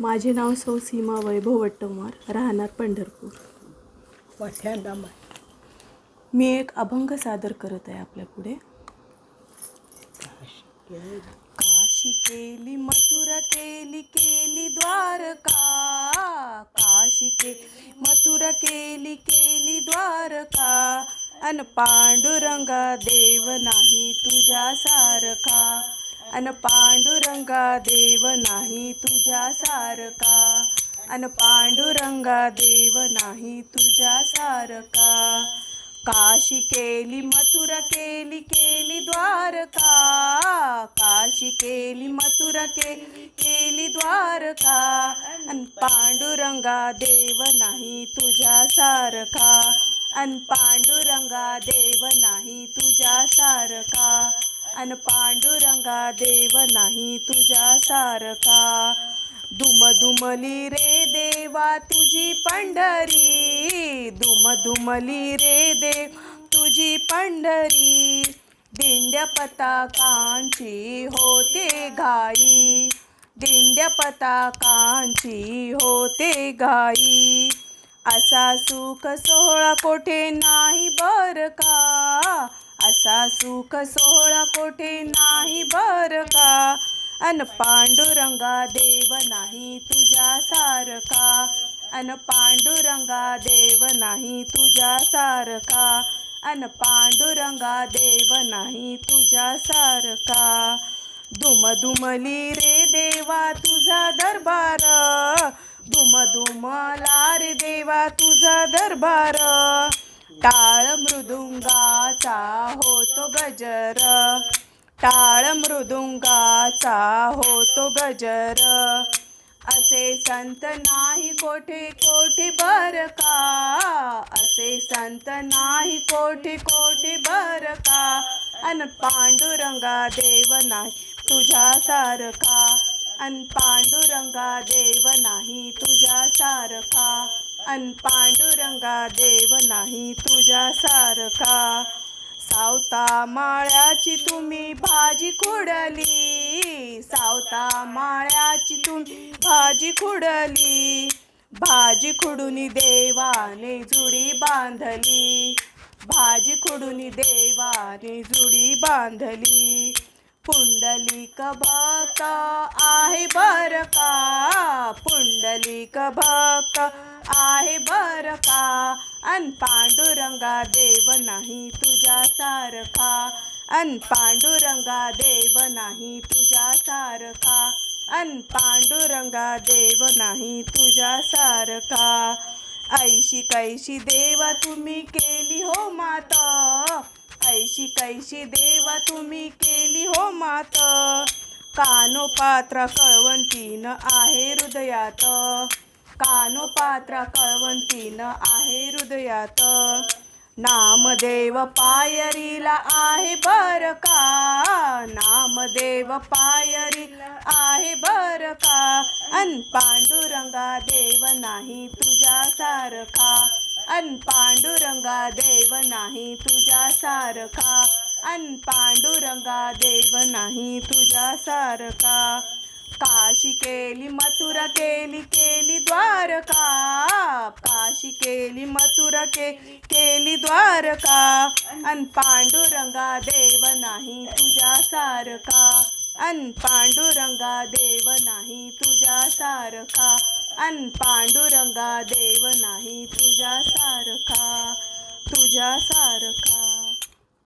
माझे नाव सौ सीमा वैभव वट्टमार राहणार पंढरपूर. मी एक अभंग सादर करत आहे आपल्या पुढे. काशी केली मथुरा केली केली द्वारका. काशी केली मथुरा केली केली द्वारका. अन पांडुरंगा देव नाही तुझ्या सारखा. अन पांडुरंगा देव नाही तुझ्या सारका अन पांडुरंगा देव नाही तुझ्या सारका काशी केली मथुरा केली केली द्वारका. काशी केली मथुरा केली केली द्वारका. अन पांडुरंगा देव नाही तुझ्या सारका अन पांडुरंगा देव नाही तुझ्या सारका अन पांडुरंगा देव नाही तुझ्या सारखा. दुम दुमली रे देवा तुझी पंढरी. दुम दुमली रे देव तुझी पंढरी. दिंड्या पताकांची होते घाई. दिंड्या पताकांची होते घाई. असा सुख सोहळा कोठे नाही बर का? असा सुख सोहळा कोठे सारखा अन पांडुरंगा देव नाही तुझ्या सारखा. अन पांडुरंगा देव नाही तुझ्या सारखा. अन पांडुरंगा देव नाही तुझ्या सारखा. दुम दुमली रे देवा तुझा दरबार. दुम दुमला रे देवा तुझा दरबार. टाळ मृदुंगाचा होतो गजर. टाळ मृदुंगाचा होतो गजर. असे संत नाही कोठे कोठे बर का? असे संत नाही कोठे कोठे बर का? अन पांडुरंगा देव नाही तुझ्या सारखा. अन पांडुरंगा देव नाही तुझ्या सारखा. अन पांडुरंगा देव नाही तुझ्या सारखा. सावता माळ्याची तुम्ही भाजी खुडली. सावता माळ्याची तुम्ही भाजी खुडली. भाजी खुडून देवाने जुडी बांधली. भाजी खुडून देवाने जुडी बांधली. पुंडलिक भक्त आहे बर का? पुंडलिक भक्त आहे बर का? अन पांडुरंगा देव नाही तुझ्या सारखा. अन पांडुरंगा देव नाही तुझ्या सारखा. अन पांडुरंगा देव नाही तुझ्या सारखा. ऐशी कैशी देवा तुम्ही केली हो मात. ऐशी कैशी देवा तुम्ही केली हो मात. कानो पात्रा कळवंतीन आहे हृदयात. कानो पात्रा कळवंतीन आहे हृदयात. नामदेव पायरीला आहे बर का नामदेव पायरीला आहे बर का अन पांडुरंगा देव नाही तुझ्या सारखा. अन पांडुरंगा देव नाही तुझ्या सारखा. अन पांडुरंगा देव नाही तुझ्या सारखा. काशी केली मथुरा केली केली द्वारका. काशी केली मथुरा के केली द्वारका. अन पांडुरंगा देव नाही तुझ्या सारका अन पांडुरंगा देव नाही तुझ्या सारखा. अन पांडुरंगा देव नाही तुझ्या सारखा. तुझ्या सारखा.